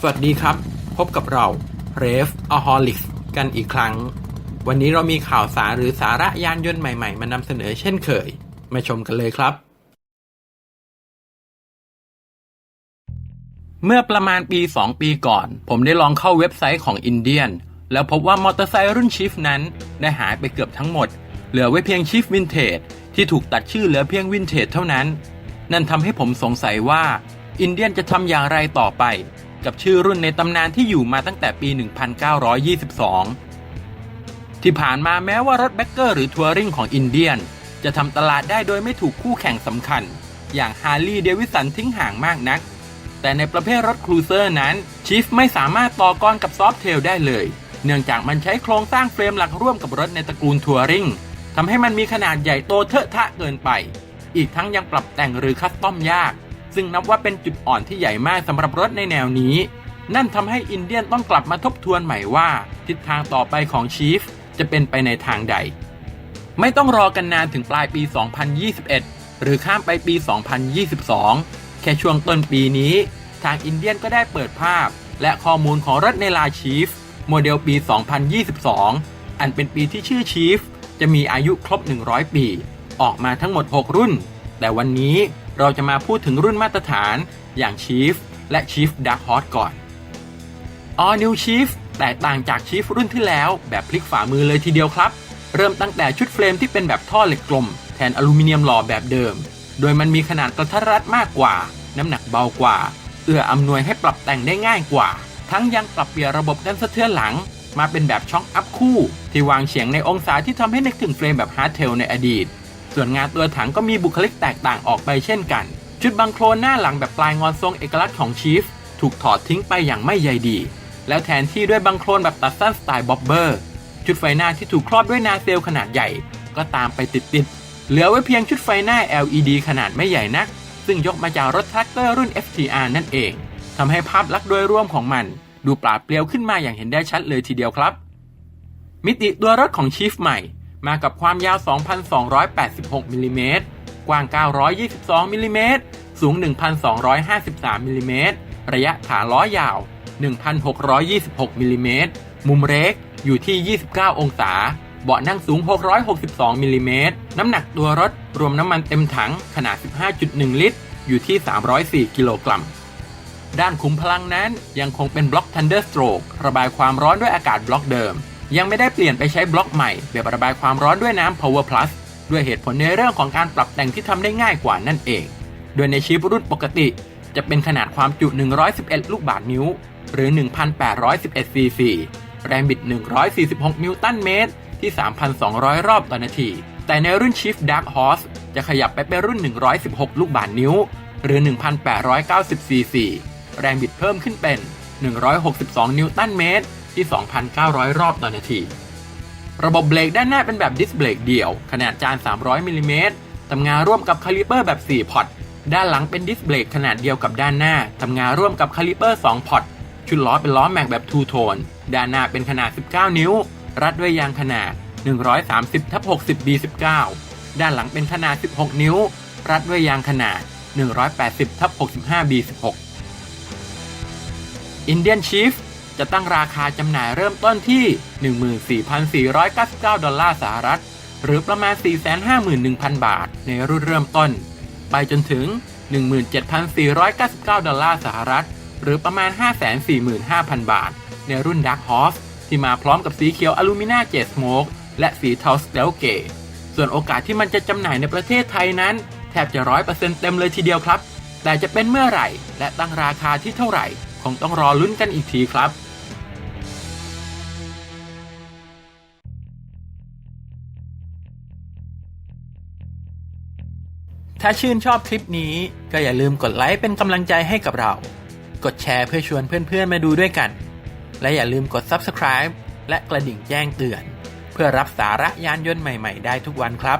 สวัสดีครับ พบกับเรา r e v a h o l i c กันอีกครั้ง วันนี้เรามีข่าวสารหรือสาระยานยนต์ใหม่ๆ มานำเสนอเช่นเคย มาชมกันเลยครับ เมื่อประมาณปี 2 ปีก่อน ผมได้ลองเข้าเว็บไซต์ของอินเดียน แล้วพบว่ามอเตอร์ไซค์รุ่นชิฟนั้น ได้หายไปเกือบทั้งหมด เหลือไว้เพียงชิฟวินเทจที่ถูกตัดชื่อเหลือเพียงวินเทจเท่านั้น นั่นทำให้ผมสงสัยว่าอินเดียนจะทำอย่างไรต่อไป กับชื่อรุ่นในตำนานที่อยู่มาตั้งแต่ปี 1922 ที่ผ่านมาแม้ว่ารถแบ็กเกอร์หรือทัวริงของอินเดียน จะทำตลาดได้โดยไม่ถูกคู่แข่งสำคัญ อย่างฮาร์ลีย์เดวิสันทิ้งห่างมากนัก แต่ในประเภทรถครูเซอร์นั้นชีฟไม่สามารถต่อกรกับซอฟเทลได้เลย เนื่องจากมันใช้โครงสร้างเฟรมหลักร่วมกับรถในตระกูลทัวริงทำให้มันมีขนาดใหญ่โตเทอะทะเกินไป อีกทั้งยังปรับแต่งหรือคัสตอมยาก ซึ่งนับว่าเป็นจุดอ่อนที่ใหญ่มากสำหรับรถในแนวนี้ นั่นทำให้อินเดียนต้องกลับมาทบทวนใหม่ว่า ทิศทางต่อไปของชีฟจะเป็นไปในทางใด ไม่ต้องรอกันนานถึงปลายปี 2021 หรือข้ามไปปี 2022 แค่ช่วงต้นปีนี้ ทางอินเดียนก็ได้เปิดภาพ และข้อมูลของรถในลาชีฟโมเดลปี 2022 อันเป็นปีที่ชื่อชีฟจะมีอายุครบ 100 ปี ออกมาทั้งหมด 6 รุ่น แต่วันนี้ เราจะมาพูดถึงรุ่นมาตรฐานอย่างชีฟและชีฟดักฮอ s ก่อน All New Chief แตกต่างจาก Chief รุ่นที่แล้วแบบพลิกฝ่ามือเลยทีเดียวครับ เริ่มตั้งแต่ชุดเฟรมที่เป็นแบบท่อเหล็กกลม แทนอลูมิเนียมหล่อแบบเดิม โดยมันมีขนาดกระทัดรัดมากกว่า น้ำหนักเบากว่า เอื้ออำนวยให้ปรับแต่งได้ง่ายกว่า ทั้งยังปรับเปลี่ยนระบบกันสะเทือนหลัง มาเป็นแบบช็อคอัพคู่ ที่วางเฉียงในองศาที่ทำให้นึกถึงเฟรมแบบฮาร์ดเทลในอดีต ส่วนงานตัวถังก็มีบุคลิกแตกต่างออกไปเช่นกัน ชุดบังโคลนหน้าหลังแบบปลายงอนทรงเอกลักษณ์ของชีฟถูกถอดทิ้งไปอย่างไม่ใยดี แล้วแทนที่ด้วยบังโคลนแบบตัดสั้นสไตล์บ๊อบเบอร์ ชุดไฟหน้าที่ถูกครอบด้วยนาเซลขนาดใหญ่ ก็ตามไปติดๆ เหลือไว้เพียงชุดไฟหน้า LED ขนาดไม่ใหญ่นัก ซึ่งยกมาจากรถแทรกเตอร์รุ่น FTR นั่นเองทำให้ภาพลักษณ์โดยรวมของมัน ดูปราดเปรียวขึ้นมาอย่างเห็นได้ชัดเลยทีเดียวครับ มิติตัวรถของชีฟใหม่ มากับความยาว 2,286มิลลิเมตรกว้าง 922มิลลิเมตรสูง 1,253มิลลิเมตรระยะฐานล้อยาว 1,626มิลลิเมตรมุมเรกอยู่ที่ 29 องศา เบาะนั่งสูง 662มิลลิเมตรน้ำหนักตัวรถรวมน้ำมันเต็มถังขนาด 15.1 ลิตร อยู่ที่ 304 กิโลกรัมด้านขุมพลังนั้นยังคงเป็นบล็อก Thunderstroke ระบายความร้อนด้วยอากาศบล็อกเดิม ยังไม่ได้เปลี่ยนไปใช้บล็อกใหม่แบบระบายความร้อนด้วยน้ำ Power Plus ด้วยเหตุผลในเรื่องของการปรับแต่งที่ทำได้ง่ายกว่านั่นเอง โดยในชีพรุ่นปกติ จะเป็นขนาดความจุ 111 ลูกบาศก์นิ้ว หรือ 1,811ซีซีแรงบิด 146 นิวตันเมตร ที่ 3,200 รอบต่อนาที แต่ในรุ่น Shift Dark Horse จะขยับไปเป็นรุ่น 116 ลูกบาศก์นิ้ว หรือ 1,890ซีซีแรงบิดเพิ่มขึ้นเป็น 162 นิวตันเมตร ที่ 2,900 รอบต่อนาที ระบบเบรกด้านหน้าเป็นแบบดิสเบรกเดี่ยว ขนาดจาน 300มิลลิเมตรทำงานร่วมกับคาลิเปอร์แบบ 4 พอตด้านหลังเป็นดิสเบรกขนาดเดียวกับด้านหน้าทำงานร่วมกับคาลิเปอร์ 2 พอตชุดล้อเป็นล้อแม็กแบบทูโทนด้านหน้าเป็นขนาด 19 นิ้ว รัดด้วยยางขนาด 130ทับ60 B19 ด้านหลังเป็นขนาด 16 นิ้ว รัดด้วยยางขนาด 180ทับ65 B16 Indian Chief จะตั้งราคาจำหน่ายเริ่มต้นที่ 14,499 ดอลลาร์สหรัฐ หรือประมาณ 451,000 บาท ในรุ่นเริ่มต้น ไปจนถึง 17,499 ดอลลาร์สหรัฐ หรือประมาณ 545,000 บาท ในรุ่น Dark Horse ที่มาพร้อมกับสีเขียวอลูมิเนียมเจสโมกและสีเทาสเตลเกส่วนโอกาสที่มันจะจำหน่ายในประเทศไทยนั้น แทบจะร้อยเปอร์เซ็นต์เต็มเลยทีเดียวครับ แต่จะเป็นเมื่อไหร่ และตั้งราคาที่เท่าไหร่ คงต้องรอลุ้นกันอีกทีครับ ถ้าชื่นชอบคลิปนี้ ก็อย่าลืมกดไลค์เป็นกำลังใจให้กับเรา กดแชร์เพื่อชวนเพื่อนๆมาดูด้วยกัน และอย่าลืมกด Subscribe และกระดิ่งแจ้งเตือน เพื่อรับสาระยานยนต์ใหม่ๆ ได้ทุกวันครับ